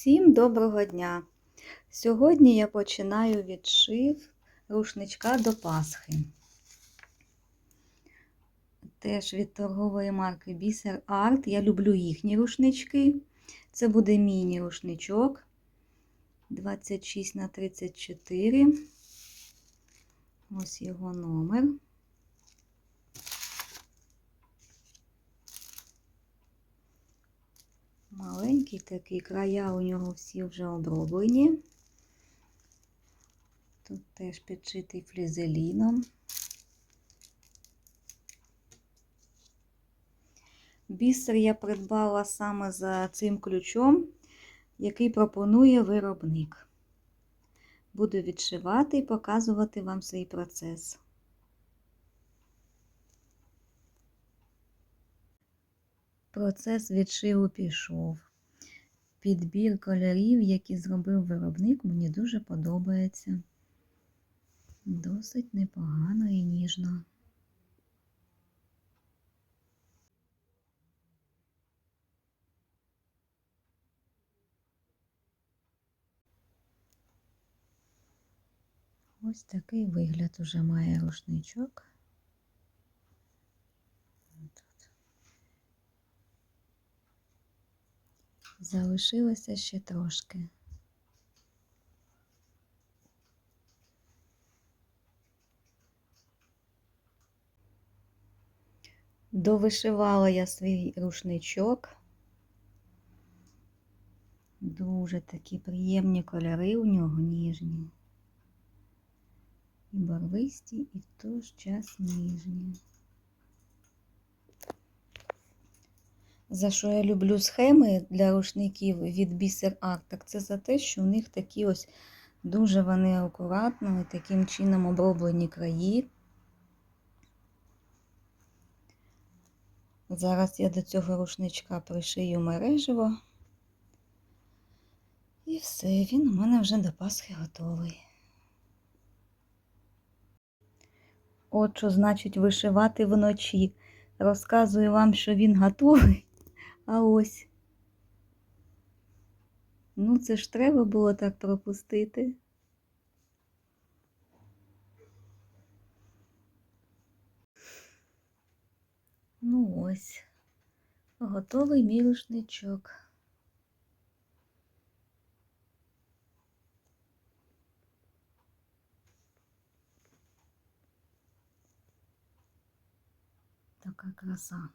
Всім доброго дня! Сьогодні я починаю відшив рушничка до Пасхи. Теж від торгової марки Бісер Арт. Я люблю їхні рушнички. Це буде міні-рушничок 26 на 34. Ось його номер. Маленький такий, края у нього всі вже оброблені. Тут теж підшитий флізеліном. Бісер я придбала саме за цим ключом, який пропонує виробник. Буду відшивати і показувати вам свій процес. Процес відшиву пішов. Підбір кольорів, які зробив виробник, мені дуже подобається. Досить непогано і ніжно. Ось такий вигляд уже має рушничок. Залишилося ще трошки. Довишивала я свій рушничок. Дуже такі приємні кольори у нього ніжні. І барвисті, і в той час ніжні. За що я люблю схеми для рушників від Бісер Арт, так це за те, що у них такі ось дуже вони акуратно і таким чином оброблені краї. Зараз я до цього рушничка пришию мережево. І все, він у мене вже до Пасхи готовий. От що значить вишивати вночі. Розказую вам, що він готовий. А ось. Ну, це ж треба було так пропустити. Ну ось, готовий мій рушничок. Така краса.